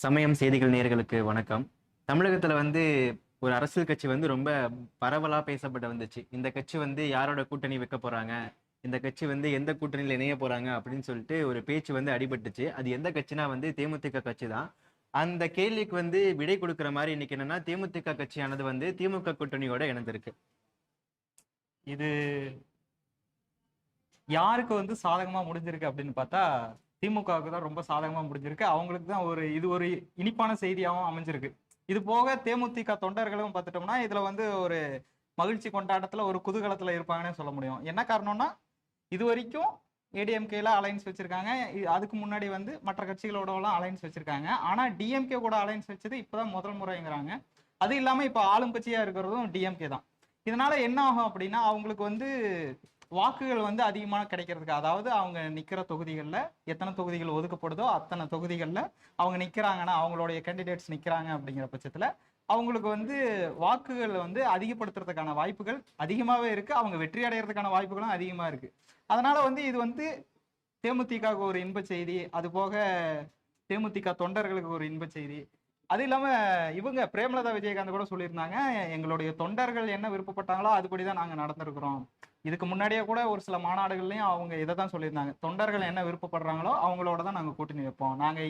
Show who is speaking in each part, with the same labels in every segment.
Speaker 1: சமயம் செய்திகள் நேர்களுக்கு வணக்கம். தமிழகத்துல வந்து ஒரு அரசியல் கட்சி வந்து ரொம்ப பரவலா பேசப்பட்டு வந்துச்சு. இந்த கட்சி வந்து யாரோட கூட்டணி வைக்க போறாங்க? இந்த கட்சி வந்து எந்த கூட்டணியில் இணைய போறாங்க? அப்படின்னு சொல்லிட்டு ஒரு பேச்சு வந்து அடிபட்டுச்சு. அது எந்த கட்சினா வந்து தேமுதிக கட்சி தான். அந்த கேள்விக்கு வந்து விடை கொடுக்குற மாதிரி இன்னைக்கு என்னன்னா தேமுதிக கட்சியானது வந்து திமுக கூட்டணியோட இணைந்திருக்கு.
Speaker 2: இது யாருக்கு வந்து சாதகமா முடிஞ்சிருக்கு அப்படின்னு பார்த்தா திமுகவுக்கு தான் ரொம்ப சாதகமா முடிஞ்சிருக்கு. அவங்களுக்கு தான் ஒரு இது ஒரு இனிப்பான செய்தியாகவும் அமைஞ்சிருக்கு. இது போக தேமுதிக தொண்டர்களும் பார்த்துட்டோம்னா இதுல வந்து ஒரு மகிழ்ச்சி கொண்டாட்டத்துல ஒரு குதூகலத்துல இருப்பாங்கன்னு சொல்ல முடியும். என்ன காரணம்னா இது வரைக்கும் ஏடிஎம்கேல அலைன்ஸ் வச்சிருக்காங்க. அதுக்கு முன்னாடி வந்து மற்ற கட்சிகளோடலாம் அலைன்ஸ் வச்சிருக்காங்க. ஆனா டிஎம்கே கூட அலைன்ஸ் வச்சது இப்பதான் முதல் முறைங்கிறாங்க. அது இல்லாம இப்ப ஆளும் கட்சியா இருக்கிறதும் டிஎம்கே தான். இதனால என்ன ஆகும் அப்படின்னா அவங்களுக்கு வந்து வாக்குகள் வந்து அதிகமாக கிடைக்கிறதுக்கு அதாவது அவங்க நிற்கிற தொகுதிகளில் எத்தனை தொகுதிகள் ஒதுக்கப்படுதோ அத்தனை தொகுதிகளில் அவங்க நிற்கிறாங்கன்னா அவங்களுடைய கேண்டிடேட்ஸ் நிற்கிறாங்க அப்படிங்கிற பட்சத்தில் அவங்களுக்கு வந்து வாக்குகள் வந்து அதிகப்படுத்துறதுக்கான வாய்ப்புகள் அதிகமாகவே இருக்குது அவங்க வெற்றி அடைகிறதுக்கான வாய்ப்புகளும் அதிகமாக இருக்குது அதனால் வந்து இது வந்து தேமுதிகவுக்கு ஒரு இன்ப செய்தி அது போக தேமுதிக தொண்டர்களுக்கு ஒரு இன்ப செய்தி அது இல்லாம இவங்க பிரேமலதா விஜயகாந்த் கூட சொல்லியிருந்தாங்க எங்களுடைய தொண்டர்கள் என்ன விருப்பப்பட்டாங்களோ அதுபடி தான் நாங்க நடந்திருக்கிறோம். இதுக்கு முன்னாடியே கூட ஒரு சில மாநாடுகள்லயும் அவங்க இதை தான் சொல்லியிருந்தாங்க. தொண்டர்கள் என்ன விருப்பப்படுறாங்களோ அவங்களோட தான் நாங்க கூட்டணி வைப்போம். நாங்க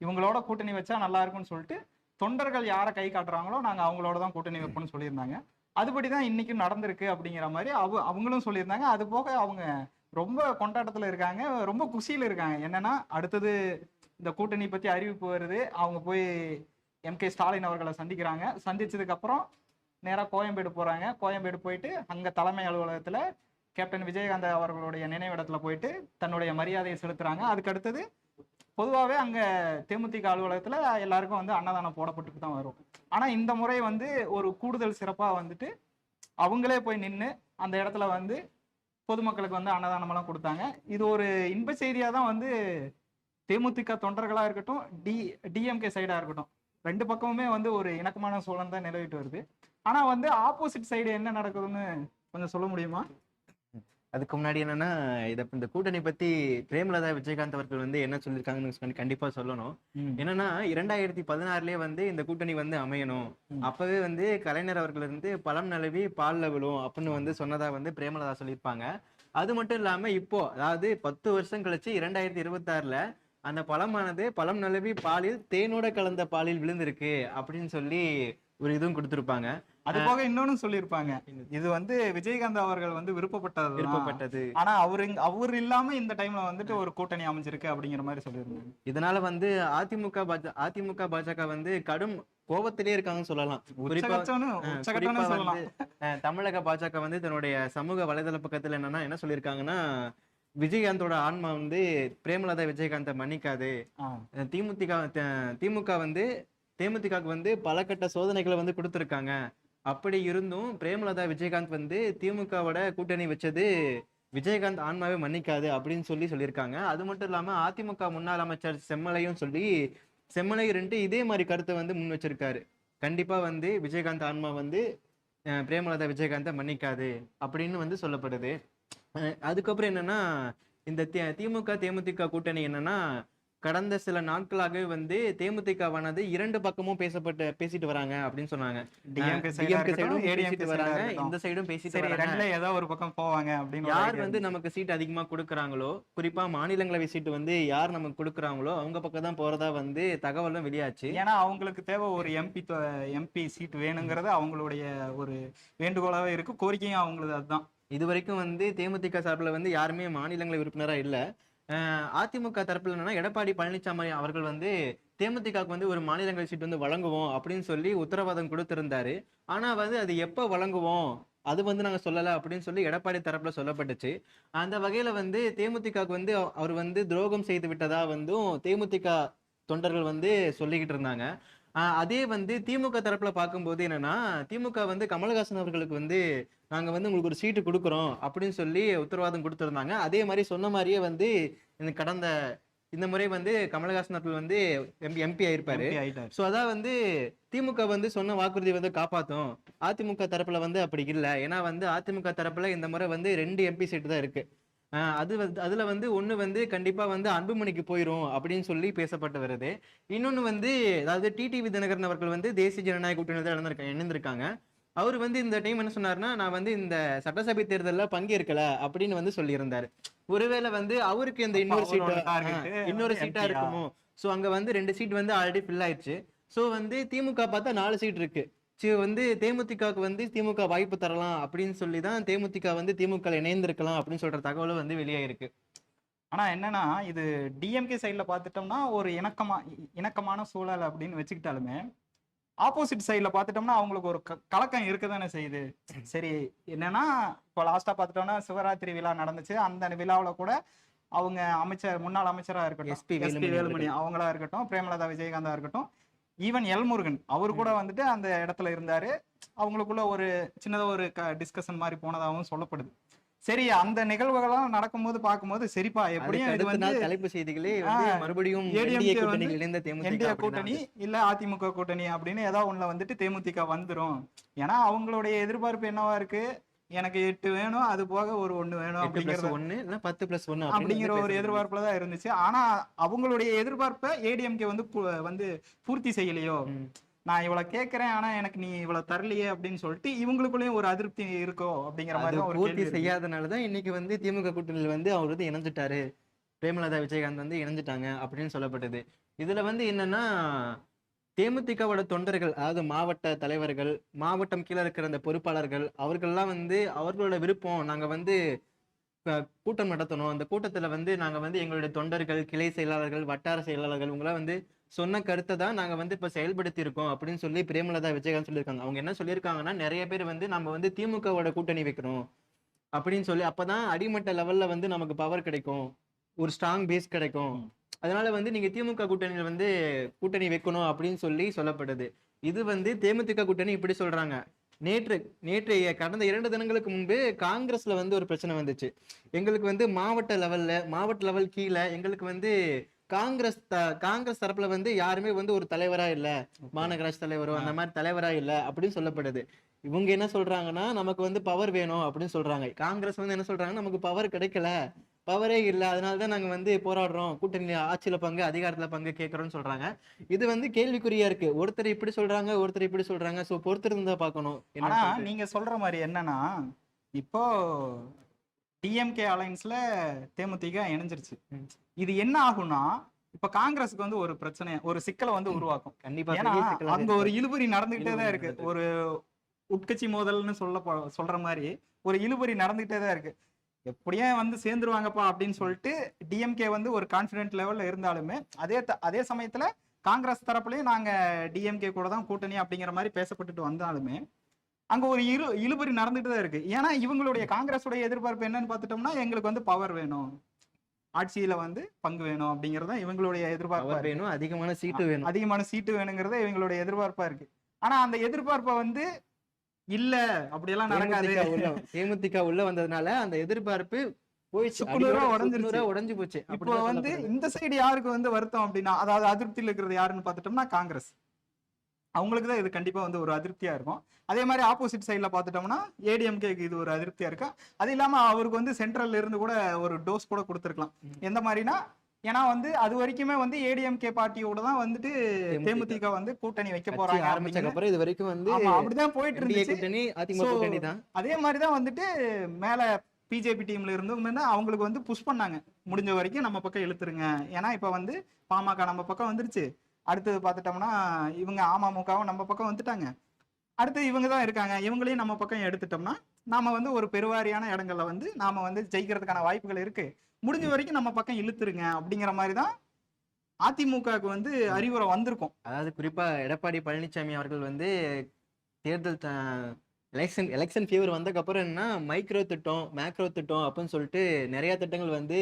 Speaker 2: இவங்களோட கூட்டணி வச்சா நல்லா இருக்கும்னு சொல்லிட்டு தொண்டர்கள் யாரை கை காட்டுறாங்களோ நாங்க அவங்களோட தான் கூட்டணி வைப்போம்னு சொல்லியிருந்தாங்க. அதுபடி தான் இன்னைக்கும் நடந்திருக்கு அப்படிங்கிற மாதிரி அவ அவங்களும் சொல்லியிருந்தாங்க. அது போக அவங்க ரொம்ப கொண்டாட்டத்துல இருக்காங்க ரொம்ப குஷியில இருக்காங்க. என்னன்னா அடுத்தது இந்த கூட்டணி பத்தி அறிவிப்பு வருது. அவங்க போய் எம் கே ஸ்டாலின் அவர்களை சந்திக்கிறாங்க. சந்திச்சதுக்கு அப்புறம் கோயம்பேடு போகிறாங்க கோயம்பேடு போயிட்டு அங்கே தலைமை அலுவலகத்தில் கேப்டன் விஜயகாந்த் அவர்களுடைய நினைவிடத்தில் போயிட்டு தன்னுடைய மரியாதையை செலுத்துகிறாங்க அதுக்கடுத்தது பொதுவாகவே அங்கே தேமுதிக அலுவலகத்தில் எல்லாருக்கும் வந்து அன்னதானம் போடப்பட்டு தான் வரும். ஆனால் இந்த முறை வந்து ஒரு கூடுதல் சிறப்பாக வந்துட்டு அவங்களே போய் நின்று அந்த இடத்துல வந்து பொதுமக்களுக்கு வந்து அன்னதானமெல்லாம் கொடுத்தாங்க. இது ஒரு இன்ப செய்தியாக தான் வந்து தேமுதிக தொண்டர்களாக இருக்கட்டும் டி டிஎம்கே சைடாக இருக்கட்டும். ரெண்டு பக்கமுமே வந்து ஒரு இணக்கமான சூழல் தான் நிலவிட்டு வருது. ஆனா வந்து ஆப்போசிட் சைடு என்ன நடக்குதுன்னு கொஞ்சம் சொல்ல முடியுமா?
Speaker 1: அதுக்கு முன்னாடி என்னன்னா இத இந்த கூட்டணி பத்தி பிரேமலதா விஜயகாந்த் அவர்கள் வந்து என்ன சொல்லியிருக்காங்கன்னு சொல்லி கண்டிப்பா சொல்லணும். என்னன்னா இரண்டாயிரத்தி பதினாறுலயே வந்து இந்த கூட்டணி வந்து அமையணும். அப்பவே வந்து கலைஞர் அவர்கள் இருந்து பழம் நழுவி பால்ல விழும் அப்படின்னு வந்து சொன்னதா வந்து பிரேமலதா சொல்லியிருப்பாங்க. அது மட்டும் இல்லாம இப்போ அதாவது பத்து வருஷம் கழிச்சு இரண்டாயிரத்தி இருபத்தாறுல அந்த பழமானது பழம் நழுவி பாலில் தேனோட கலந்த பாலில் விழுந்திருக்கு அப்படின்னு சொல்லி ஒரு இதுவும் கொடுத்திருப்பாங்க.
Speaker 2: அது போக இன்னொன்னு சொல்லியிருப்பாங்க. இது வந்து விஜயகாந்த் அவர்கள் வந்து விருப்பப்பட்டது
Speaker 1: விருப்பப்பட்டது.
Speaker 2: ஆனா அவரு அவர் இல்லாம இந்த டைம்ல வந்துட்டு ஒரு கூட்டணி அமைஞ்சிருக்கு அப்படிங்கிற மாதிரி சொல்லியிருந்தாங்க.
Speaker 1: இதனால வந்து அதிமுக பாஜ அதிமுக பாஜக வந்து கடும் கோபத்திலே இருக்காங்கன்னு சொல்லலாம். தமிழக பாஜக வந்து தன்னுடைய சமூக வலைதள பக்கத்துல என்னன்னா என்ன சொல்லியிருக்காங்கன்னா விஜயகாந்தோட ஆன்மா வந்து பிரேமலதா விஜயகாந்தை மன்னிக்காது. திமுக திமுக வந்து தேமுதிகவுக்கு வந்து பல கட்ட சோதனைகளை வந்து கொடுத்துருக்காங்க. அப்படி இருந்தும் பிரேமலதா விஜயகாந்த் வந்து திமுகவோட கூட்டணி வச்சது விஜயகாந்த் ஆன்மாவே மன்னிக்காது அப்படின்னு சொல்லி சொல்லியிருக்காங்க. அது மட்டும் இல்லாம அதிமுக முன்னாள் அமைச்சர் செம்மலையும் சொல்லி செம்மலை ரெண்டு இதே மாதிரி கருத்தை வந்து முன் வச்சிருக்காரு. கண்டிப்பா வந்து விஜயகாந்த் ஆன்மா வந்து பிரேமலதா விஜயகாந்தை மன்னிக்காது அப்படின்னு வந்து சொல்லப்படுது. அதுக்கப்புறம் என்னன்னா இந்த திமுக தேமுதிக கூட்டணி என்னன்னா கடந்த சில நாட்களாகவே வந்து தேமுதிகவானது இரண்டு பக்கமும் பேசப்பட்டு பேசிட்டு வராங்க அப்படின்னு சொன்னாங்க. வராங்க. இந்த சைடும் பேசிட்டு வராங்க.
Speaker 2: ஏதோ ஒரு பக்கம் போவாங்க அப்படின்னு
Speaker 1: யார் வந்து. நமக்கு சீட் அதிகமா கொடுக்குறாங்களோ குறிப்பா மாநிலங்களவை சீட்டு வந்து யார் நமக்கு கொடுக்குறாங்களோ அவங்க பக்கம் தான் போறதா வந்து தகவலும் வெளியாச்சு.
Speaker 2: ஏன்னா அவங்களுக்கு தேவை ஒரு எம்பி எம்பி சீட் வேணுங்கிறது அவங்களுடைய ஒரு வேண்டுகோளாவே இருக்கு. கோரிக்கையும் அவங்களது அதுதான்.
Speaker 1: இது வரைக்கும் வந்து தேமுதிக சார்பில் வந்து யாருமே மாநிலங்களவை உறுப்பினராக இல்லை. அதிமுக தரப்பில் என்னன்னா எடப்பாடி பழனிசாமி அவர்கள் வந்து தேமுதிகவுக்கு வந்து ஒரு மாநிலங்கள் சீட் வந்து வழங்குவோம் அப்படின்னு சொல்லி உத்தரவாதம் கொடுத்திருந்தாரு. ஆனால் வந்து அது எப்போ வழங்குவோம்? அது வந்து நாங்கள் சொல்லலை அப்படின்னு சொல்லி எடப்பாடி தரப்பில் சொல்லப்பட்டுச்சு. அந்த வகையில் வந்து தேமுதிகவுக்கு வந்து அவர் வந்து துரோகம் செய்து விட்டதா வந்தும் தேமுதிக தொண்டர்கள் வந்து சொல்லிக்கிட்டு இருந்தாங்க. அதே வந்து திமுக தரப்புல பார்க்கும்போது என்னன்னா திமுக வந்து கமலஹாசன் அவர்களுக்கு வந்து நாங்க வந்து உங்களுக்கு ஒரு சீட்டு கொடுக்குறோம் அப்படின்னு சொல்லி உத்தரவாதம் கொடுத்திருந்தாங்க. அதே மாதிரி சொன்ன மாதிரியே வந்து இந்த கடந்த இந்த முறை வந்து கமலஹாசன் அவர்கள் வந்து எம்பி எம்பி ஆயிருப்பாரு. சோ அதான் வந்து திமுக வந்து சொன்ன வாக்குறுதி வந்து காப்பாத்தும். அதிமுக தரப்புல வந்து அப்படி இல்ல. ஏன்னா வந்து அதிமுக தரப்புல இந்த முறை வந்து ரெண்டு எம்பி சீட்டு தான் இருக்கு. அது வந்து அதுல வந்து ஒண்ணு வந்து கண்டிப்பா வந்து அன்புமணிக்கு போயிரும் அப்படின்னு சொல்லி பேசப்பட்டு வருது. இன்னொன்னு வந்து அதாவது டிடிவி தினகரன் அவர்கள் வந்து தேசிய ஜனநாயக கூட்டணியில் இணைந்திருக்காங்க இணைந்திருக்காங்க. அவர் வந்து இந்த டைம் என்ன சொன்னாருன்னா நான் வந்து இந்த சட்டசபை தேர்தலில் பங்கேற்கல அப்படின்னு வந்து சொல்லியிருந்தாரு. ஒருவேளை வந்து அவருக்கு இந்த இன்னொரு
Speaker 2: அப்ப அவரோட
Speaker 1: சீட்
Speaker 2: target
Speaker 1: இன்னொரு சீட்டா? இருக்குமோ? சோ அங்க வந்து ரெண்டு சீட் வந்து ஆல்ரெடி ஃபில் ஆயிடுச்சு. சோ வந்து திமுக பார்த்தா நாலு சீட் இருக்கு. சரி வந்து தேமுதிகவுக்கு வந்து திமுக வாய்ப்பு தரலாம் அப்படின்னு சொல்லி தான் தேமுதிக வந்து திமுக இணைந்திருக்கலாம் அப்படின்னு சொல்ற தகவலும் வந்து வெளியாயிருக்கு.
Speaker 2: ஆனா என்னன்னா இது டிஎம்கே சைடுல பார்த்துட்டோம்னா ஒரு இணக்கமா இணக்கமான சூழல் அப்படின்னு வச்சுக்கிட்டாலுமே ஆப்போசிட் சைடுல பார்த்துட்டோம்னா அவங்களுக்கு ஒரு க- கலக்கம் இருக்க தானே செய்யுது. சரி என்னன்னா இப்போ லாஸ்டா பார்த்துட்டோம்னா சிவராத்திரி விழா நடந்துச்சு. அந்த விழாவுல கூட அவங்க அமைச்சர் முன்னாள் அமைச்சரா இருக்கட்டும் எஸ்பி
Speaker 1: வேலுமணி
Speaker 2: அவங்களா இருக்கட்டும் பிரேமலதா விஜயகாந்தா இருக்கட்டும் ஈவன் எல்முருகன் அவர் கூட வந்துட்டு அந்த இடத்துல இருந்தாரு. அவங்களுக்குள்ள ஒரு சின்னதா ஒரு டிஸ்கஷன் மாதிரி போனதாகவும் சொல்லப்படுது. சரி அந்த நிகழ்வுகள்லாம் நடக்கும்போது பார்க்கும்போது சரிப்பா எப்படியும் இது வந்து
Speaker 1: தலைப்பு செய்திகளே மறுபடியும் இணைந்த
Speaker 2: கூட்டணி இல்ல அதிமுக கூட்டணி அப்படின்னு ஏதாவது ஒண்ணுல வந்துட்டு தேமுதிக வந்துரும். ஏன்னா அவங்களுடைய எதிர்பார்ப்பு என்னவா இருக்கு? எனக்கு எட்டு வேணும் அது போக ஒரு ஒண்ணு வேணும்
Speaker 1: எட்டு பிளஸ்
Speaker 2: அப்படிங்கிற
Speaker 1: ஒன்னு இல்ல பத்து பிளஸ் ஒன்னு
Speaker 2: அப்படிங்கிற ஒரு எதிர்பார்ப்புல தான் இருந்துச்சு. ஆனா அவங்களுடைய எதிர்பார்ப்பை ஏடிஎம்கே வந்து வந்து பூர்த்தி செய்யலையோ? நான் இவ்வளவு கேட்கறேன் ஆனா எனக்கு நீ இவ்வளவு தரலையே அப்படின்னு சொல்லிட்டு இவங்களுக்குள்ளேயும் ஒரு அதிருப்தி இருக்கோ அப்படிங்கிற மாதிரி
Speaker 1: பூர்த்தி. செய்யாதனாலதான் இன்னைக்கு வந்து திமுக கூட்டணியில் வந்து அவர் வந்து இணைஞ்சிட்டாரு. பிரேமலதா விஜயகாந்த் வந்து இணைஞ்சிட்டாங்க அப்படின்னு சொல்லப்பட்டது. இதுல வந்து என்னன்னா தேமுதிகவோட தொண்டர்கள் அதாவது மாவட்ட தலைவர்கள் மாவட்டம் கீழே இருக்கிற அந்த பொறுப்பாளர்கள் அவர்கள்லாம் வந்து அவர்களோட விருப்பம் நாங்கள் வந்து கூட்டம் நடத்தணும். அந்த கூட்டத்தில் வந்து நாங்கள் வந்து எங்களுடைய தொண்டர்கள் கிளை செயலாளர்கள் வட்டார செயலாளர்கள் உங்களாம் வந்து சொன்ன கருத்தை தான் நாங்கள் வந்து இப்போ செயல்படுத்தி இருக்கோம் அப்படின்னு சொல்லி பிரேமலதா விஜயகாந்த் சொல்லியிருக்காங்க. அவங்க என்ன சொல்லியிருக்காங்கன்னா நிறைய பேர் வந்து நம்ம வந்து திமுகவோட கூட்டணி வைக்கிறோம் அப்படின்னு சொல்லி அப்பதான் அடிமட்ட லெவலில் வந்து நமக்கு பவர் கிடைக்கும். ஒரு ஸ்ட்ராங் பேஸ் கிடைக்கும். அதனால வந்து நீங்க திமுக கூட்டணியில் வந்து கூட்டணி வைக்கணும் அப்படின்னு சொல்லி சொல்லப்படுது. இது வந்து தேமுதிக கூட்டணி இப்படி சொல்றாங்க. நேற்று நேற்றைய கடந்த இரண்டு தினங்களுக்கு முன்பு காங்கிரஸ்ல வந்து ஒரு பிரச்சனை வந்துச்சு. எங்களுக்கு வந்து மாவட்ட லெவல்ல மாவட்ட லெவல் கீழே எங்களுக்கு வந்து காங்கிரஸ் த- காங்கிரஸ் தரப்புல வந்து யாருமே வந்து ஒரு தலைவரா இல்ல. மாநகராட்சி தலைவரோ அந்த மாதிரி தலைவரா இல்ல அப்படின்னு சொல்லப்படுது. இவங்க என்ன சொல்றாங்கன்னா நமக்கு வந்து பவர் வேணும் அப்படின்னு சொல்றாங்க. காங்கிரஸ் வந்து என்ன சொல்றாங்கன்னா நமக்கு பவர் கிடைக்கல. பவரே இல்ல. அதனால தான் நாங்க வந்து போராடுறோம். கூட்டணி ஆட்சியில பங்கு அதிகாரத்துல பங்கு கேட்கறோம்னு சொல்றாங்க. இது வந்து கேள்விக்குறியா இருக்கு. ஒருத்தர் இப்படி சொல்றாங்க ஒருத்தர் இப்படி சொல்றாங்க. சோ பொறுத்திருந்து இருந்தா பார்க்கணும். என்ன
Speaker 2: ஆனா
Speaker 1: சொல்லிட்டு.
Speaker 2: நீங்க சொல்ற மாதிரி என்னன்னா இப்போ டிஎம்கே அலைன்ஸ்ல தேமுதிக இணைஞ்சிருச்சு. இது என்ன ஆகும்னா இப்ப காங்கிரஸுக்கு வந்து ஒரு பிரச்சனை ஒரு சிக்கலை வந்து உருவாக்கும்.
Speaker 1: கண்டிப்பா
Speaker 2: ஏன்னா அங்க. ஒரு இழுபறி நடந்துகிட்டே தான் இருக்கு. ஒரு உட்கட்சி மோதல்னு சொல்ல சொல்ற மாதிரி ஒரு இழுபறி நடந்துகிட்டே தான் இருக்கு. எப்படியே வந்து சேர்ந்துருவாங்கப்பா அப்படின்னு சொல்லிட்டு டிஎம்கே வந்து ஒரு கான்பிடென்ட் லெவல்ல இருந்தாலுமே அதே அதே சமயத்துல காங்கிரஸ் தரப்புலயும் நாங்க டிஎம்கே கூட தான் கூட்டணி அப்படிங்கிற மாதிரி பேசப்பட்டுட்டு வந்தாலுமே அங்க ஒரு இரு இழுபறி நடந்துட்டு தான் இருக்கு. ஏன்னா இவங்களுடைய காங்கிரஸுடைய எதிர்பார்ப்பு என்னன்னு பார்த்துட்டோம்னா எங்களுக்கு வந்து பவர் வேணும். ஆட்சியில வந்து பங்கு வேணும் அப்படிங்கறது இவங்களுடைய எதிர்பார்ப்பா.
Speaker 1: வேணும் அதிகமான சீட்டு வேணும்.
Speaker 2: அதிகமான சீட்டு வேணுங்கிறத இவங்களுடைய எதிர்பார்ப்பா இருக்கு. ஆனா அந்த எதிர்பார்ப்பை வந்து இல்ல அப்படியெல்லாம் நடக்காது.
Speaker 1: தேமுதிக உள்ள வந்ததுனால அந்த எதிர்பார்ப்பு போயிடுச்சு.
Speaker 2: உடைஞ்சிருச்சு.
Speaker 1: உடைஞ்சு போச்சு.
Speaker 2: இப்போ வந்து. இந்த சைடு யாருக்கு வந்து வருத்தம் அப்படின்னா அதாவது அதிருப்தியில் இருக்கிறது யாருன்னு பார்த்துட்டோம்னா காங்கிரஸ். அவங்களுக்கு தான் இது கண்டிப்பா வந்து ஒரு அதிருப்தியா இருக்கும். அதே மாதிரி ஆப்போசிட் சைடுல பார்த்துட்டோம்னா ஏடிஎம்கேக்கு இது ஒரு அதிருப்தியா இருக்கும் அது இல்லாம அவருக்கு வந்து சென்ட்ரல்ல இருந்து கூட ஒரு டோஸ் கூட கொடுத்துருக்கலாம். எந்த மாதிரினா ஏன்னா வந்து அது வரைக்குமே வந்து ஏடிஎம்கே பார்ட்டியோட தான் வந்துட்டு
Speaker 1: தேமுதிக.
Speaker 2: வந்து கூட்டணி வைக்க போறாங்க
Speaker 1: அப்புறம் இது வரைக்கும் வந்து
Speaker 2: அப்படிதான் போயிட்டு இருந்துச்சு.
Speaker 1: கூட்டணி அதிமுக
Speaker 2: So,
Speaker 1: கூட்டணி தான்.
Speaker 2: அதே மாதிரி தான் வந்துட்டு மேல பிஜேபி டீம்ல இருந்தும் வந்து அவங்களுக்கு வந்து புஷ் பண்ணாங்க. முடிஞ்ச வரைக்கும் நம்ம பக்கம் இழுத்துருங்க. ஏன்னா இப்ப வந்து பாமக நம்ம பக்கம் வந்துருச்சு. அடுத்தது பார்த்துட்டோம்னா இவங்க அமமுகவும் நம்ம பக்கம் வந்துட்டாங்க. அடுத்து இவங்க தான் இருக்காங்க. இவங்களையும் நம்ம பக்கம் எடுத்துட்டோம்னா நாம வந்து ஒரு பெருவாரியான இடங்கள்ல வந்து நாம வந்து ஜெயிக்கிறதுக்கான வாய்ப்புகள் இருக்கு. முடிஞ்ச வரைக்கும் நம்ம பக்கம் இழுத்துருங்க அப்படிங்கிற மாதிரி தான் அதிமுகவுக்கு வந்து அறிவுரை வந்திருக்கும்.
Speaker 1: அதாவது குறிப்பா எடப்பாடி பழனிசாமி அவர்கள் வந்து தேர்தல் எலெக்ஷன் எலெக்ஷன் ஃபீவர் வந்ததுக்கு அப்புறம் என்ன மைக்ரோ திட்டம் மேக்ரோ திட்டம் அப்படின்னு சொல்லிட்டு நிறைய திட்டங்கள் வந்து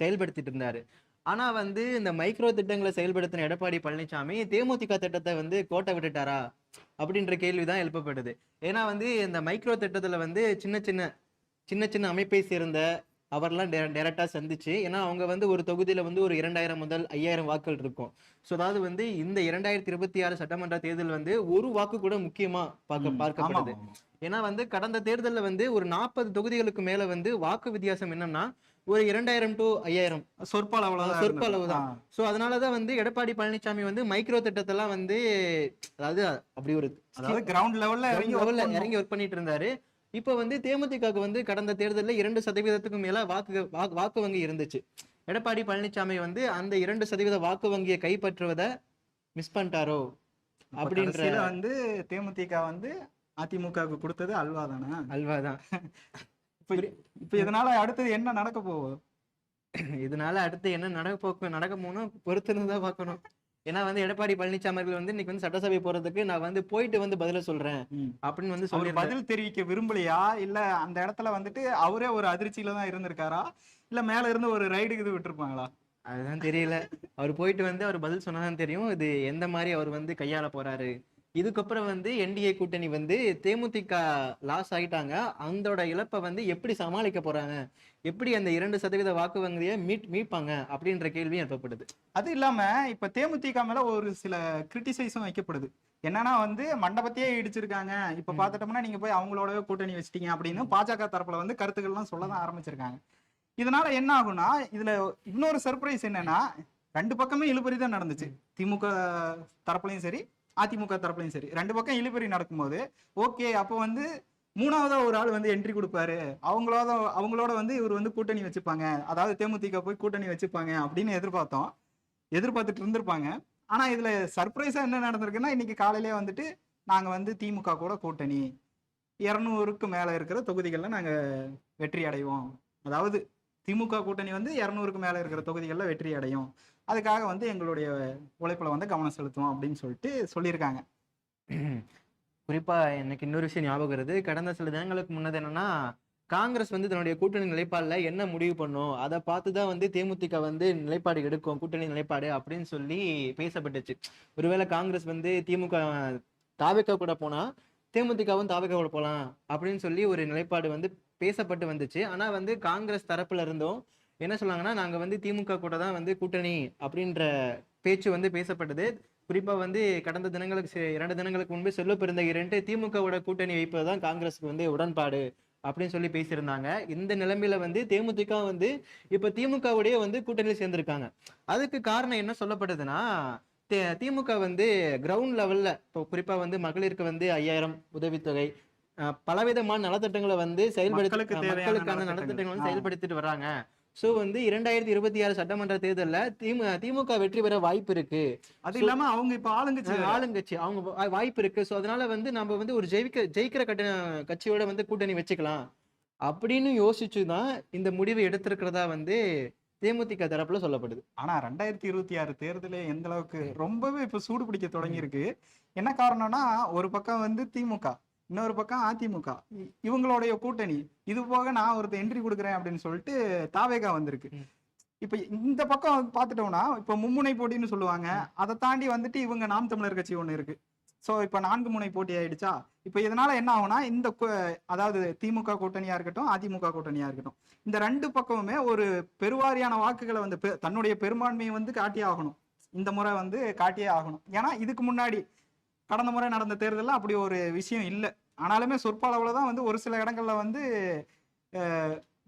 Speaker 1: செயல்படுத்திட்டு இருந்தாரு. ஆனா வந்து இந்த மைக்ரோ திட்டங்களை செயல்படுத்தின எடப்பாடி பழனிசாமி தேமுதிக திட்டத்தை வந்து கோட்டை விட்டுட்டாரா? அப்படின்ற கேள்விதான் எழுப்பப்படுது. ஏன்னா வந்து இந்த மைக்ரோ திட்டத்துல வந்து சின்ன சின்ன சின்ன சின்ன அமைப்பை சேர்ந்த அவர்லாம் டைரக்டா சந்திச்சு ஏன்னா அவங்க வந்து ஒரு தொகுதியில வந்து ஒரு இரண்டாயிரம் முதல் ஐயாயிரம் வாக்குகள் இருக்கும். ஸோ அதாவது வந்து இந்த இரண்டாயிரத்தி இருபத்தி ஆறு சட்டமன்ற தேர்தல் வந்து ஒரு வாக்கு கூட முக்கியமா பார்க்க பார்க்கப்படுது. ஏன்னா வந்து கடந்த தேர்தல்ல வந்து ஒரு நாற்பது தொகுதிகளுக்கு மேல வந்து வாக்கு வித்தியாசம் என்னன்னா ஒரு இரண்டாயிரம் டு ஐயாயிரம்.
Speaker 2: சொற்ப அளவுல
Speaker 1: சொற்ப அளவுதான். ஸோ அதனாலதான் வந்து எடப்பாடி பழனிசாமி வந்து மைக்ரோ திட்டத்தெல்லாம் வந்து அதாவது அப்படி ஒரு
Speaker 2: அதாவது கிரவுண்ட் லெவல்ல இறங்கி.
Speaker 1: இறங்கி ஒர்க் பண்ணிட்டு இருந்தாரு. இப்போ வந்து தேமுதிகவுக்கு வந்து கடந்த தேர்தலில் இரண்டு சதவீதத்துக்கும் மேல வாக்கு வாக்கு- வங்கி இருந்துச்சு. எடப்பாடி பழனிசாமி வந்து அந்த இரண்டு சதவீத வாக்கு வங்கியை கைப்பற்றுவதை மிஸ் பண்ணிட்டாரோ? அப்படின்ற
Speaker 2: வந்து தேமுதிக வந்து அதிமுகவுக்கு கொடுத்தது அல்வா தானே
Speaker 1: அல்வாதான்.
Speaker 2: இப்ப இப்ப இதனால அடுத்தது என்ன நடக்க போகுது?
Speaker 1: இதனால அடுத்து என்ன நடக்க போக்கு நடக்க போகணும் பொறுத்திருந்து தான் பார்க்கணும். ஏன்னா வந்து எடப்பாடி பழனிசாமி அவர்கள் வந்து இன்னைக்கு வந்து சட்டசபை போறதுக்கு நான் வந்து போயிட்டு வந்து பதில சொல்றேன் அப்படின்னு வந்து சொல்லி
Speaker 2: பதில் தெரிவிக்க விரும்பலையா? இல்ல அந்த இடத்துல வந்துட்டு அவரே ஒரு அதிர்ச்சியில தான் இருந்திருக்காரா? இல்ல மேல இருந்து ஒரு ரைடுக்கு இது விட்டுருப்பாங்களா?
Speaker 1: அதுதான் தெரியல. அவர் போயிட்டு வந்து அவர் பதில் சொன்னாதான் தெரியும். இது எந்த மாதிரி அவர் வந்து கையாள போறாரு? இதுக்கப்புறம் வந்து என்டிஏ கூட்டணி வந்து தேமுதிக லாஸ் ஆகிட்டாங்க அந்தோட இழப்பை வந்து எப்படி சமாளிக்க போறாங்க? எப்படி அந்த இரண்டு சதவீத வாக்கு வங்கியை மீட் மீட்பாங்க? அப்படின்ற கேள்வி எழுப்பப்படுது.
Speaker 2: அது இல்லாம இப்ப தேமுதிக மேல ஒரு சில கிரிட்டிசைஸும் வைக்கப்படுது. என்னன்னா வந்து மண்டபத்தையே இடிச்சிருக்காங்க. இப்ப. பாத்துட்டோம்னா நீங்க போய் அவங்களோடவே கூட்டணி வச்சிட்டீங்க அப்படின்னு பாஜக தரப்புல வந்து கருத்துக்கள்லாம் சொல்ல தான் ஆரம்பிச்சிருக்காங்க. இதனால என்ன ஆகும்னா இதுல இன்னொரு சர்ப்ரைஸ் என்னன்னா ரெண்டு பக்கமே இழுபறி தான் நடந்துச்சு. திமுக தரப்புலையும் சரி அதிமுக தரப்புலையும் சரி. ரெண்டு பக்கம் இழுபறி நடக்கும்போது ஓகே அப்போ வந்து மூணாவதா ஒரு ஆள் வந்து என்ட்ரி கொடுப்பாரு. அவங்களோட அவங்களோட வந்து இவர் வந்து கூட்டணி வச்சுப்பாங்க. அதாவது தேமுதிக போய் கூட்டணி வச்சுப்பாங்க அப்படின்னு எதிர்பார்த்தோம். எதிர்பார்த்துட்டு இருந்திருப்பாங்க. ஆனா இதுல சர்ப்ரைஸா என்ன நடந்திருக்குன்னா இன்னைக்கு காலையிலே வந்துட்டு நாங்க வந்து திமுக கூட கூட்டணி. இரநூறுக்கு மேல இருக்கிற தொகுதிகளில் நாங்க வெற்றி அடைவோம். அதாவது திமுக கூட்டணி வந்து இரநூறுக்கு மேல இருக்கிற தொகுதிகளில் வெற்றி அடையும். அதுக்காக வந்து எங்களுடைய உழைப்பில் வந்து கவனம் செலுத்துவோம் அப்படின்னு சொல்லிட்டு சொல்லியிருக்காங்க.
Speaker 1: குறிப்பாக எனக்கு இன்னொரு விஷயம் ஞாபகம் வருது. கடந்த சில தினங்களுக்கு முன்னது என்னன்னா காங்கிரஸ் வந்து தன்னுடைய கூட்டணி நிலைப்பாடில் என்ன முடிவு பண்ணும்? அதை பார்த்து தான் வந்து தேமுதிக வந்து நிலைப்பாடு எடுக்கும் கூட்டணி நிலைப்பாடு அப்படின்னு சொல்லி பேசப்பட்டுச்சு. ஒருவேளை காங்கிரஸ் வந்து திமுக தாவிக்க கூட போனால் தேமுதிகவும் தாவிக்க கூட போகலாம் அப்படின்னு சொல்லி ஒரு நிலைப்பாடு வந்து பேசப்பட்டு வந்துச்சு. ஆனால் வந்து காங்கிரஸ் தரப்புல இருந்தும் என்ன சொன்னாங்கன்னா நாங்க வந்து திமுக கூட தான் வந்து கூட்டணி அப்படின்ற பேச்சு வந்து பேசப்பட்டது குறிப்பா வந்து கடந்த தினங்களுக்கு இரண்டு தினங்களுக்கு முன்பு செல்வ பெருந்தகிரன்ட்டு திமுகவோட கூட்டணி வைப்பதுதான் காங்கிரஸுக்கு வந்து உடன்பாடு அப்படின்னு சொல்லி பேசியிருந்தாங்க இந்த நிலைமையில வந்து தேமுதிக வந்து இப்ப திமுகவுடைய வந்து கூட்டணியில் சேர்ந்திருக்காங்க அதுக்கு காரணம் என்ன சொல்லப்படுதுன்னா திமுக வந்து கிரவுண்ட் லெவல்ல இப்போ குறிப்பா வந்து மகளிருக்கு வந்து ஐயாயிரம் உதவித்தொகை பலவிதமான நலத்திட்டங்களை வந்து செயல்படுத்தி மக்களுக்கான
Speaker 2: நலத்திட்டங்கள்.
Speaker 1: வந்து. செயல்படுத்திட்டு வராங்க சோ வந்து இரண்டாயிரத்தி இருபத்தி ஆறு சட்டமன்ற தேர்தல்ல திமு திமுக வெற்றி பெற வாய்ப்பு இருக்கு.
Speaker 2: அது இல்லாம அவங்க இப்ப ஆளுங்கட்சி.
Speaker 1: ஆளுங்கட்சி அவங்க வாய்ப்பு இருக்கு. சோ அதனால வந்து நம்ம வந்து ஒரு ஜெயிக்க ஜெயிக்கிற கட்ட கட்சியோட வந்து கூட்டணி வச்சுக்கலாம். அப்படின்னு யோசிச்சு தான் இந்த முடிவை எடுத்திருக்கிறதா வந்து தேமுதிக தரப்புல சொல்லப்படுது.
Speaker 2: ஆனா ரெண்டாயிரத்தி இருபத்தி ஆறு தேர்தலே எந்த அளவுக்கு ரொம்பவே இப்ப சூடு பிடிக்க தொடங்கி இருக்கு என்ன காரணம்னா ஒரு பக்கம் வந்து திமுக இன்னொரு பக்கம் அதிமுக. இவங்களுடைய கூட்டணி. இது போக நான் ஒருத்தர் என்ட்ரி கொடுக்குறேன் அப்படின்னு சொல்லிட்டு தாவேகா வந்திருக்கு. இப்ப இந்த பக்கம் பார்த்துட்டோம்னா இப்ப மும்முனை போட்டின்னு சொல்லுவாங்க. அதை தாண்டி வந்துட்டு இவங்க நாம் தமிழர் கட்சி ஒண்ணு இருக்கு. சோ இப்ப நான்கு முனை போட்டி ஆயிடுச்சா? இப்ப இதனால என்ன ஆகும்னா இந்த அதாவது திமுக கூட்டணியா இருக்கட்டும் அதிமுக கூட்டணியா இருக்கட்டும் இந்த ரெண்டு பக்கமுமே ஒரு பெருவாரியான வாக்குகளை வந்து தன்னுடைய பெரும்பான்மையை வந்து காட்டியே ஆகணும். இந்த முறை வந்து காட்டியே ஆகணும். ஏன்னா இதுக்கு முன்னாடி கடந்த முறை நடந்த தேர்தலில் அப்படி ஒரு விஷயம் இல்லை. ஆனாலுமே சொற்ப அளவுல தான் வந்து ஒரு சில இடங்கள்ல வந்து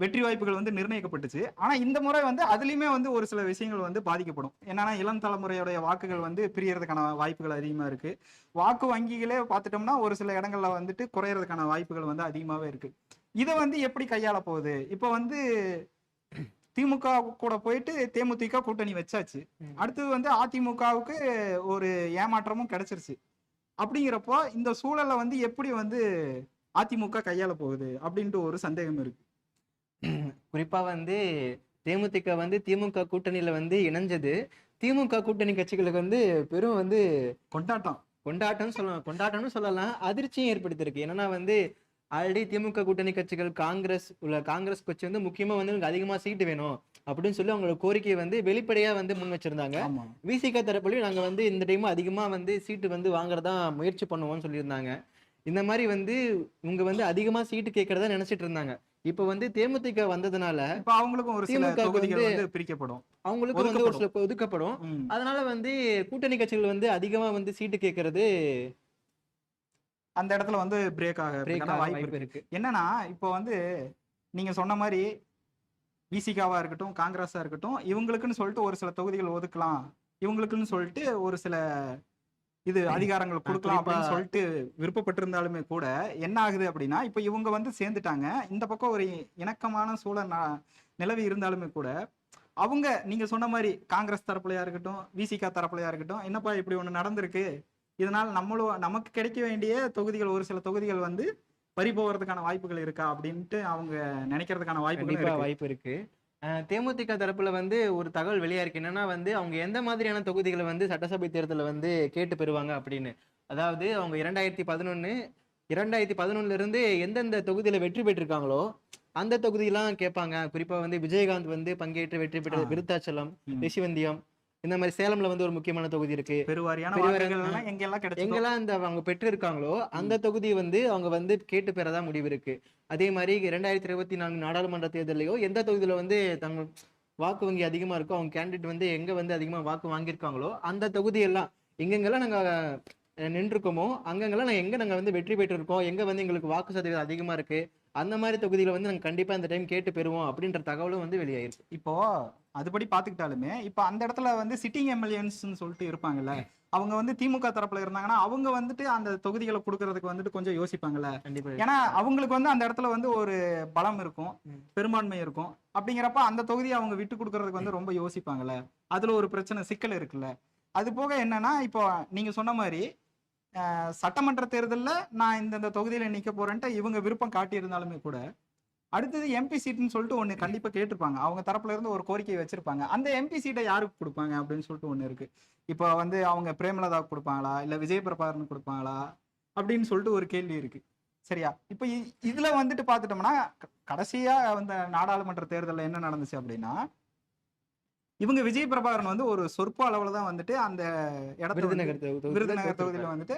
Speaker 2: வெற்றி வாய்ப்புகள் வந்து நிர்ணயிக்கப்பட்டுச்சு. ஆனா இந்த முறை வந்து அதுலயுமே வந்து ஒரு சில விஷயங்கள் வந்து பாதிக்கப்படும். என்னன்னா இளம் தலைமுறையுடைய வாக்குகள் வந்து பிரியறதுக்கான வாய்ப்புகள் அதிகமா இருக்கு. வாக்கு வங்கிகளே பார்த்துட்டோம்னா ஒரு சில இடங்கள்ல வந்துட்டு குறையறதுக்கான வாய்ப்புகள் வந்து அதிகமாவே இருக்கு. இதை வந்து எப்படி கையாள போகுது? இப்போ வந்து திமுக கூட போயிட்டு தேமுதிக கூட்டணி வச்சாச்சு. அடுத்தது வந்து அதிமுகவுக்கு ஒரு ஏமாற்றமும் கிடைச்சிருச்சு. அப்படிங்கிறப்போ இந்த சூழலை வந்து எப்படி வந்து அதிமுக கையாள போகுது அப்படின்ட்டு ஒரு சந்தேகம் இருக்கு.
Speaker 1: குறிப்பா வந்து தேமுதிக வந்து திமுக கூட்டணியில வந்து இணைஞ்சது. திமுக கூட்டணி கட்சிகளுக்கு வந்து பெரும் வந்து
Speaker 2: கொண்டாட்டம்.
Speaker 1: கொண்டாட்டம் சொல்லலாம். கொண்டாட்டம்னு சொல்லலாம். அதிர்ச்சியும் ஏற்படுத்தியிருக்கு. என்னன்னா வந்து ஆல்ரெடி திமுக கூட்டணி கட்சிகள் காங்கிரஸ் உள்ள காங்கிரஸ் கட்சி வந்து முக்கியமா வந்து எனக்கு அதிகமா சீட்டு வேணும் அப்படின்னு சொல்லி அவங்களோட கோரிக்கையை வந்து வெளிப்படையா வந்து முன் வச்சிருந்தாங்க. விசிக தரப்புலையும் நாங்க வந்து இந்த டைம் அதிகமா வந்து சீட்டு வந்து வாங்குறதா முயற்சி பண்ணுவோம்னு சொல்லியிருந்தாங்க. இந்த மாதிரி வந்து இவங்க வந்து அதிகமா சீட்டு கேட்கறதா நினைச்சிட்டு இருந்தாங்க. இப்போ வந்து தேமுதிக வந்ததுனால
Speaker 2: அவங்களுக்கும் ஒரு
Speaker 1: திமுக வந்து
Speaker 2: பிரிக்கப்படும்.
Speaker 1: அவங்களுக்கு வந்து ஒரு சில ஒதுக்கப்படும். அதனால வந்து கூட்டணி கட்சிகள் வந்து அதிகமா வந்து சீட்டு கேட்கறது
Speaker 2: அந்த இடத்துல வந்து பிரேக் ஆக வாய்ப்பு இருக்கு. என்னன்னா இப்போ வந்து நீங்க சொன்ன மாதிரி விசிகாவா இருக்கட்டும் காங்கிரஸா இருக்கட்டும் இவங்களுக்குன்னு சொல்லிட்டு ஒரு சில தொகுதிகள் ஒதுக்கலாம். இவங்களுக்குன்னு சொல்லிட்டு ஒரு சில இது அதிகாரங்கள் கொடுக்கலாம் அப்படின்னு சொல்லிட்டு விருப்பப்பட்டிருந்தாலுமே கூட என்ன ஆகுது அப்படின்னா இப்போ இவங்க வந்து சேர்ந்துட்டாங்க. இந்த பக்கம் ஒரு இணக்கமான சூழல் நிலவி இருந்தாலுமே கூட அவங்க நீங்க சொன்ன மாதிரி காங்கிரஸ் தரப்புலையா இருக்கட்டும் விசிகா தரப்புலையா இருக்கட்டும் என்னப்பா இப்படி ஒண்ணு நடந்திருக்கு? இதனால நம்மளும் நமக்கு கிடைக்க வேண்டிய தொகுதிகள் ஒரு சில தொகுதிகள் வந்து பறி போகிறதுக்கான வாய்ப்புகள் இருக்கா அப்படின்ட்டு அவங்க நினைக்கிறதுக்கான வாய்ப்புகள்
Speaker 1: வாய்ப்பு இருக்கு. தேமுதிக தரப்புல வந்து ஒரு தகவல் வெளியா இருக்கு. என்னன்னா வந்து அவங்க எந்த மாதிரியான தொகுதிகளை வந்து சட்டசபை தேர்தலில் வந்து கேட்டு பெறுவாங்க அப்படின்னு. அதாவது அவங்க இரண்டாயிரத்தி பதினொன்னு இரண்டாயிரத்தி பதினொன்னுல இருந்து எந்தெந்த தொகுதியில வெற்றி பெற்றிருக்காங்களோ அந்த தொகுதியெல்லாம் கேட்பாங்க. குறிப்பா வந்து விஜயகாந்த் வந்து பங்கேற்று வெற்றி பெற்ற
Speaker 2: ஆ.
Speaker 1: விருத்தாச்சலம். ரிஷிவந்தியம் இந்த மாதிரி சேலம்ல வந்து ஒரு முக்கியமான தொகுதி இருக்கு.
Speaker 2: எல்லாம் எங்கெல்லாம்
Speaker 1: இந்த அவங்க பெற்று இருக்காங்களோ அந்த தொகுதியை வந்து அவங்க வந்து கேட்டு பெறதா முடிவு இருக்கு. அதே மாதிரி இரண்டாயிரத்தி இருபத்தி நான்கு நாடாளுமன்ற தேர்தலையோ எந்த தொகுதியில வந்து தங்க வாக்கு வங்கி அதிகமா இருக்கோ அவங்க கேண்டிடேட் வந்து எங்க வந்து அதிகமா வாக்கு வாங்கியிருக்காங்களோ அந்த தொகுதியெல்லாம் எங்கெங்கெல்லாம் நாங்க அஹ், நின்றுருக்கோமோ அங்கங்கெல்லாம் நாங்க எங்க நாங்க வந்து வெற்றி பெற்றிருக்கோம் எங்க வந்து எங்களுக்கு வாக்கு சதவீதம் அதிகமா இருக்கு அந்த மாதிரி தொகுதியில வந்து நாங்க கண்டிப்பா இந்த டைம் கேட்டு பெறுவோம் அப்படின்ற தகவலும் வந்து வெளியாயிருக்கு.
Speaker 2: இப்போ அதுபடி பாத்துக்கிட்டாலுமே இப்போ அந்த இடத்துல வந்து சிட்டிங் எம்எல்ஏன்ஸ்னு சொல்லிட்டு இருப்பாங்கல்ல அவங்க வந்து திமுக தரப்புல இருந்தாங்கன்னா அவங்க வந்துட்டு அந்த தொகுதிகளை கொடுக்கறதுக்கு வந்துட்டு கொஞ்சம் யோசிப்பாங்கல்ல.
Speaker 1: கண்டிப்பா
Speaker 2: ஏன்னா அவங்களுக்கு வந்து அந்த இடத்துல வந்து ஒரு பலம் இருக்கும். பெரும்பான்மை இருக்கும். அப்படிங்கிறப்ப அந்த தொகுதியை அவங்க விட்டு கொடுக்கறதுக்கு வந்து ரொம்ப யோசிப்பாங்கல்ல. அதுல ஒரு பிரச்சனை சிக்கல் இருக்குல்ல. அது போக என்னன்னா இப்போ நீங்க சொன்ன மாதிரி சட்டமன்ற தேர்தலில் நான் இந்தந்த தொகுதியில் நிற்க போறேன்ட்டு இவங்க விருப்பம் காட்டியிருந்தாலுமே கூட அடுத்தது எம்பி சீட்டுன்னு சொல்லிட்டு ஒன்று கண்டிப்பாக கேட்டிருப்பாங்க. அவங்க தரப்புல இருந்து ஒரு கோரிக்கை வச்சிருப்பாங்க. அந்த எம்பி சீட்டை யாருக்கு கொடுப்பாங்க அப்படின்னு சொல்லிட்டு ஒன்று இருக்கு. இப்போ வந்து அவங்க பிரேமலதாவுக்கு கொடுப்பாங்களா? இல்லை விஜய் பிரபாகரனுக்கு கொடுப்பாங்களா? அப்படின்னு சொல்லிட்டு ஒரு கேள்வி இருக்கு. சரியா? இப்போ இ- இதுல வந்துட்டு பார்த்துட்டோம்னா கடைசியா அந்த நாடாளுமன்ற தேர்தலில் என்ன நடந்துச்சு அப்படின்னா இவங்க விஜய் பிரபாகரன் வந்து ஒரு சொற்ப அளவுல தான் வந்துட்டு அந்த இடத்த வந்து-
Speaker 1: விருதுநகர் தொகுதியில
Speaker 2: விருதுநகர் தொகுதியில வந்துட்டு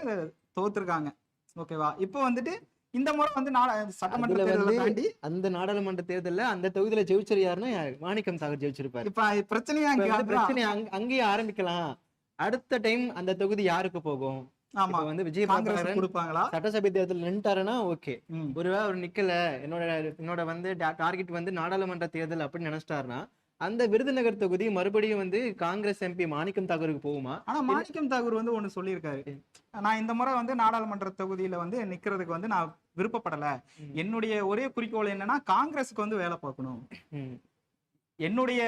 Speaker 2: தோத்துருக்காங்க. ஓகேவா? இப்போ வந்துட்டு இந்த முறை வந்து சட்டமன்ற தேர்தலை தாண்டி
Speaker 1: அந்த நாடாளுமன்ற தேர்தல்ல அந்த தொகுதியில ஜெயிச்சர் யாருன்னா மாணிக்கம் சாகர் ஜெயிச்சிருப்பாரு.
Speaker 2: இப்ப பிரச்சனையா
Speaker 1: இப்ப
Speaker 2: இங்க
Speaker 1: வந்து
Speaker 2: அதான்.
Speaker 1: பிரச்சனை அங்க- அங்கேயே ஆரம்பிக்கலாம். அடுத்த டைம் அந்த தொகுதி யாருக்கு போகும்?
Speaker 2: ஆமா.
Speaker 1: வந்து விஜய்
Speaker 2: கொடுப்பாங்களா?
Speaker 1: சட்டசபை தேர்தல் நின்ட்டாருன்னா ஓகே. ஒருவேளை அவர் நிக்கல என்னோட என்னோட வந்து டார்கெட் வந்து நாடாளுமன்ற தேர்தல் அப்படின்னு நினைச்சிட்டாருன்னா அந்த விருதுநகர் தொகுதி மறுபடியும் வந்து காங்கிரஸ் எம்பி மாணிக்கம் தாகூருக்கு போகுமா?
Speaker 2: ஆனா மாணிக்கம் தாகூர் வந்து ஒண்ணு சொல்லியிருக்காரு. நான் இந்த முறை வந்து நாடாளுமன்ற தொகுதியில வந்து நிக்கிறதுக்கு வந்து நான் விருப்பப்படல. என்னுடைய ஒரே குறிக்கோள் என்னன்னா காங்கிரஸுக்கு வந்து வேலை பார்க்கணும். என்னுடைய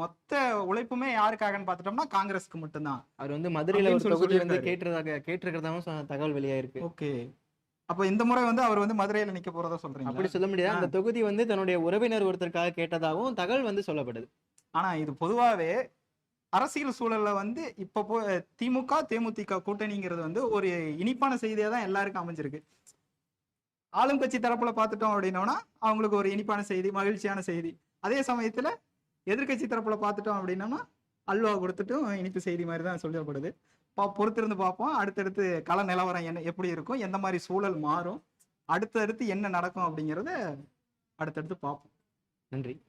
Speaker 2: மொத்த உழைப்புமே யாருக்காகன்னு பார்த்துட்டோம்னா காங்கிரஸ்க்கு மட்டும்தான்.
Speaker 1: அவர் வந்து மதுரையில ஒரு தொகுதி வந்து கேட்டிருக்கிறதாவும் சொன்ன தகவல் வெளியாயிருக்கு.
Speaker 2: ஓகே. அப்ப இந்த முறை வந்து அவர் வந்து மதுரையில நிக்க போறதா சொல்றீங்க
Speaker 1: அப்படி சொல்ல முடியாது. அந்த தொகுதி வந்து தன்னுடைய உறவினர் ஒருத்தருக்காக கேட்டதாகவும் தகவல் வந்து சொல்லப்படுது.
Speaker 2: ஆனா இது பொதுவாவே அரசியல் சூழல்ல வந்து இப்ப போ திமுக தேமுதிக கூட்டணிங்கிறது வந்து ஒரு இனிப்பான செய்தியா தான் எல்லாருக்கும் அமைஞ்சிருக்கு. ஆளும் கட்சி தரப்புல பார்த்துட்டோம் அப்படின்னோம்னா அவங்களுக்கு ஒரு இனிப்பான செய்தி மகிழ்ச்சியான செய்தி. அதே சமயத்துல எதிர்க்கட்சி தரப்புல பார்த்துட்டோம் அப்படின்னோம்னா அல்வா கொடுத்துட்டும் இனிப்பு செய்தி மாதிரி தான் சொல்லப்படுது. பொறுத்திருந்து பார்ப்போம். அடுத்தடுத்து கள நிலவரம் என்ன எப்படி இருக்கும் எந்த மாதிரி சூழல் மாறும் அடுத்தடுத்து என்ன நடக்கும் அப்படிங்கிறத அடுத்தடுத்து பார்ப்போம்.
Speaker 1: நன்றி.